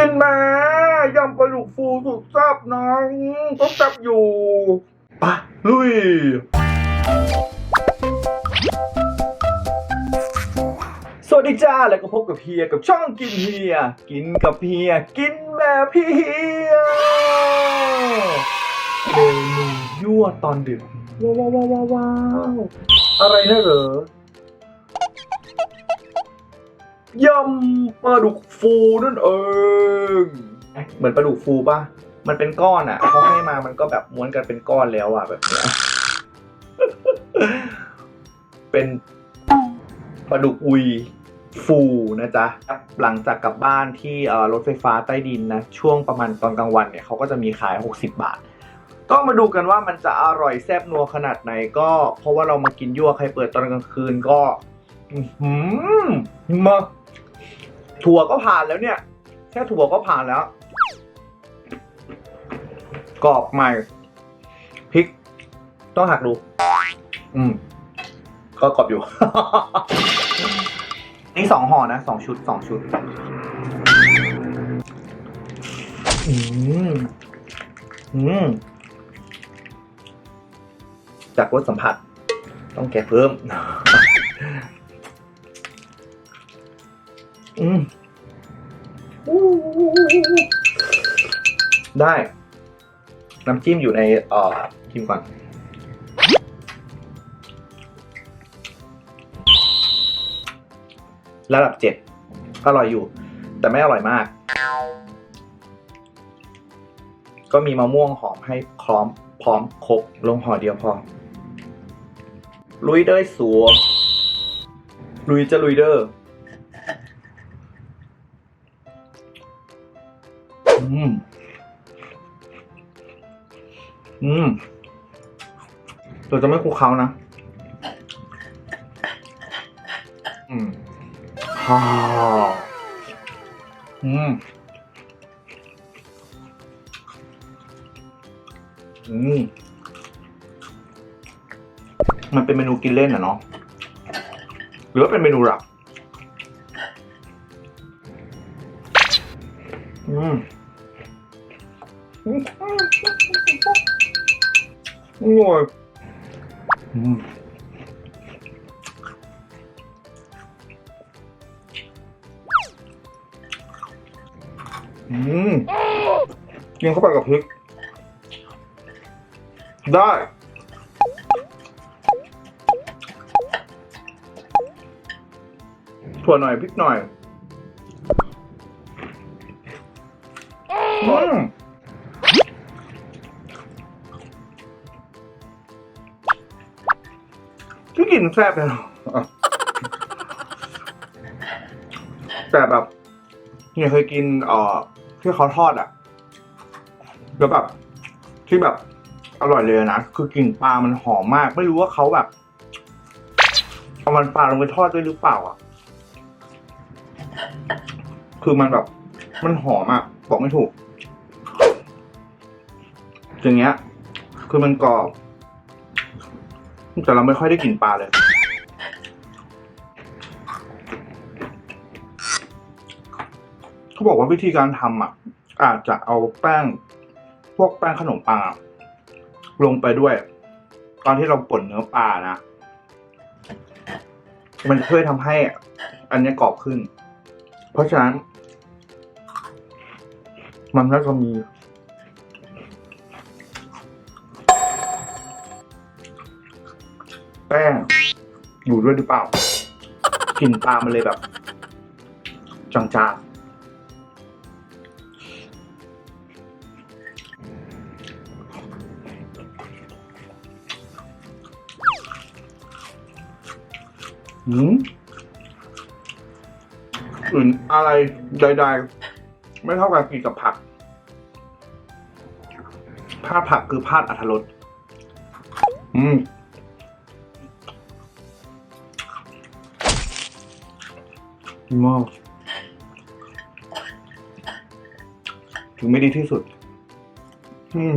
กินมายำปลาดุกฟูสุดแซ่บนะก็แซ่บอยู่ปะลุย สวัสดีจ้า แล้วก็พบกับเฮียกับช่องกินเฮีย กินกับเฮีย กินแบบพี่เฮียเมนูยั่วตอนดึกว้าวว้าวว้าวว้าวอะไรนะเหรอ ยำปลาดุกฟูนั่นเองเหมือนปลาดุกฟูป่ะ มันเป็นก้อนอะเขาให้มามันก็แบบม้วนกันเป็นก้อนแล้วอะแบบเนี้ยเป็นปลาดุกอุยฟูนะจ๊ะ หลังจากกลับบ้านที่เอ่อรถไฟฟ้าใต้ดินนะ ช่วงประมาณตอนกลางวันเนี่ยเขาก็จะมีขาย 60 บาท ก็มาดูกันว่ามันจะอร่อยแซ่บนัวขนาดไหนก็เพราะว่าเรามากินยั่วใครเปิดตอนกลางคืนก็ อื้อหืมมา ถั่วก็ผ่านแล้วเนี่ย แค่ถั่วก็ผ่านแล้ว กรอบใหม่พริก ต้องหักดู อืม ก็กรอบอยู่ นี่สองห่อนะสองชุดสองชุด อืม อืม จากรสสัมผัส ต้องแกะเพิ่ม อืม ได้ น้ำจิ้มอยู่ในเอ่อจิ้มก่อน ระดับเจ็ดอร่อยอยู่ แต่ไม่อร่อยมาก ก็มีมะม่วงหอมให้พร้อม พร้อมครบลงห่อเดียวพอ ลุยเดอร์สัวลุยจะลุยเดอ อืม อืมเราจะไม่คลุกเคล้านะ อืมฮ่าอืม อืม มันเป็นเมนูกินเล่นอะเนาะ หรือว่าเป็นเมนูหลัก อืม ร่อยอืมอืมกินเข้าไปกับพริก ได้ ถั่วหน่อยพริกหน่อยินแซ่บเลยเหรออะแต่แบบเนี่ยเคยกินเอ่อที่เขาทอดอะแล้วแบบที่แบบอร่อยเลยนะคือกลิ่นปลามันหอมมาก ไม่รู้ว่าเขาแบบเอามันปลาลงไปทอดด้วยหรือเปล่าอะ คือมันแบบ มันหอมอะบอกไม่ถูกอย่างเงี้ย คือมันกรอบ แต่เราไม่ค่อยได้กลิ่นปลาเลย เขาบอกว่าวิธีการทำอะ อาจจะเอาแป้ง พวกแป้งขนมปังลงไปด้วย ตอนที่เราป่นเนื้อปลานะ มันช่วยทำให้ อันนี้กรอบขึ้น เพราะฉะนั้น มันน่าจะมี ป้ง อยู่ด้วยหรือเปล่ากลิ่นปลามันเลยแบบ จางๆหืมอื่นอะไรใดๆ ไม่เท่ากันกินกับผักพาดผักคือพาดอัธรสอืม มากถึงไม่ดีที่สุด อืมอืม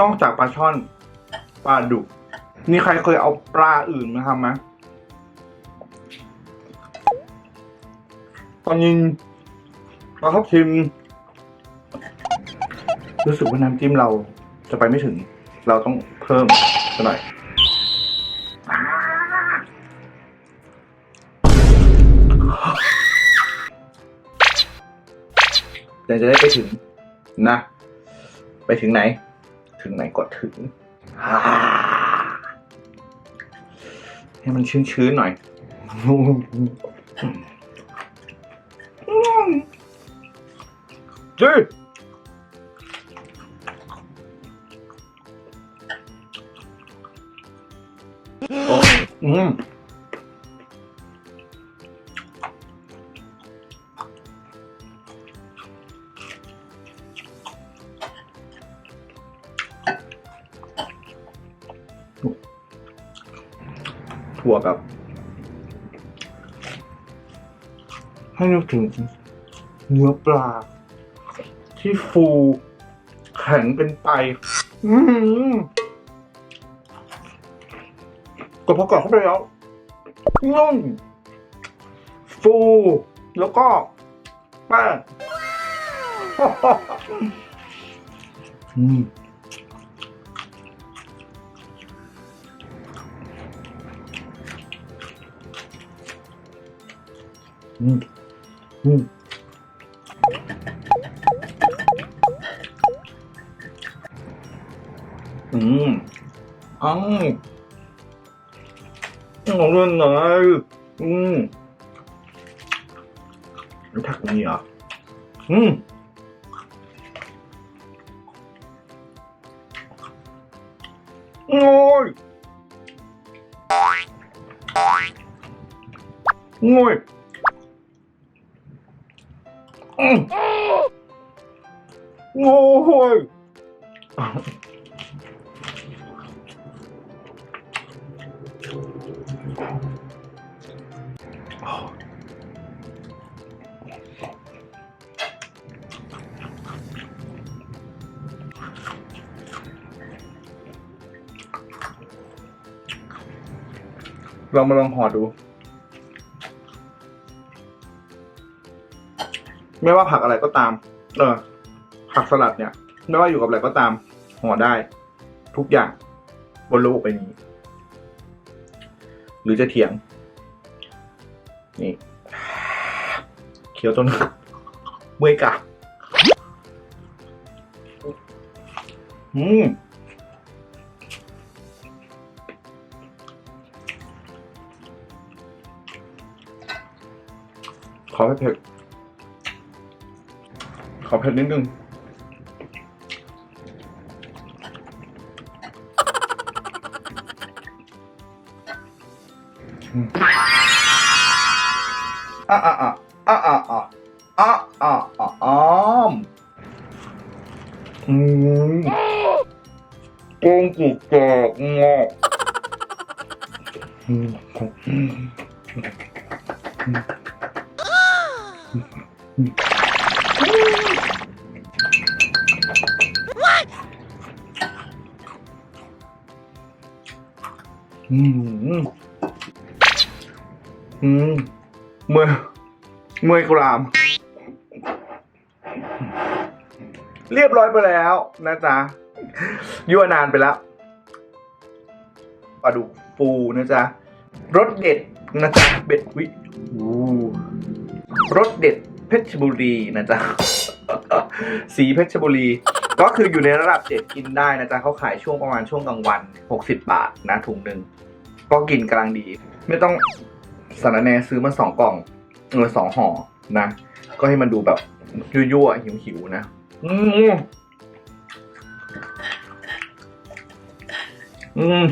นอกจากปลาช่อนปลาดุกนี่ใครเคยเอาปลาอื่นมาทำไหมตอนยิงปลาทับทิม รู้สึกว่าน้ำจิ้มเราจะไปไม่ถึง เราต้องเพิ่มสักหน่อยเดี๋ยวจะได้ไปถึงนะ ไปถึงไหน ถึงไหนก็ถึงอ่าให้มันชื้นๆหน่อยจีโอ้อืม ถั่วกับให้นึกถึงเนื้อปลา ที่ฟูแข็งเป็นไตอืมก็พอกอดเข้าไปแล้วนุ่มฟู แล้วก็แป้งอืม 음. 음. 음. 아우. 어른날. 음. 닭군이야. 음. 오이. 오이. โอ้โหลองมาลองหอดู ไม่ว่าผักอะไรก็ตาม เออ ผักสลัดเนี่ย ไม่ว่าอยู่กับอะไรก็ตามห่อได้ ทุกอย่าง บนโลกใบนี้ หรือจะเถียง นี่เคี้ยวจนเมื่อยกะอืมขอให้เผ็ด ขอเผ็ดนิดนึงอืมอะอะอะอะอะอะอะอะอะอมอืมโกงกุกแกกงอกอืม อืมอืมมเมื่อเมื่อกราม เรียบร้อยไปแล้วนะจ๊ะยั่วนานไปแล้วปลาดุกฟูนะจ๊ะรสเด็ดนะจ๊ะเบ็ดวิรสเด็ดเพชรบุรีนะจ๊ะสีเพชรบุรี ก็คืออยู่ในระดับเจ็ดกินได้นะจ๊ะเขาขายช่วงประมาณช่วงกลางวัน 60 บาทนะถุงหนึ่งก็กินกำลังดี ไม่ต้องสารแนซื้อมาสองกล่องเออสองห่อนะ ก็ให้มันดูแบบยั่วๆหิวๆนะอืมอืม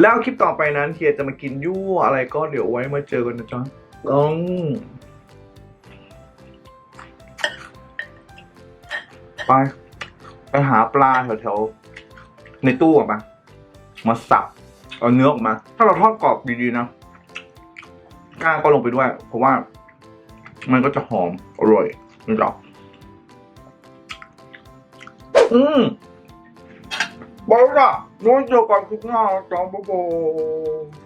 แล้วคลิปต่อไปนั้นเทียจะมากินยั่วอะไรก็เดี๋ยวไว้มาเจอกันนะจ๊ะอืม ไปไปหาปลาแถวๆในตู้ก่อนปะมาสับเอาเนื้อออกมา ถ้าเราทอดกรอบดีๆนะก้างก็ลงไปด้วย เพราะว่า มันก็จะหอมอร่อยนี่หรออืมบอลล่ะน้องเจอกันคลิปหน้าจ้าบ๊ายบาย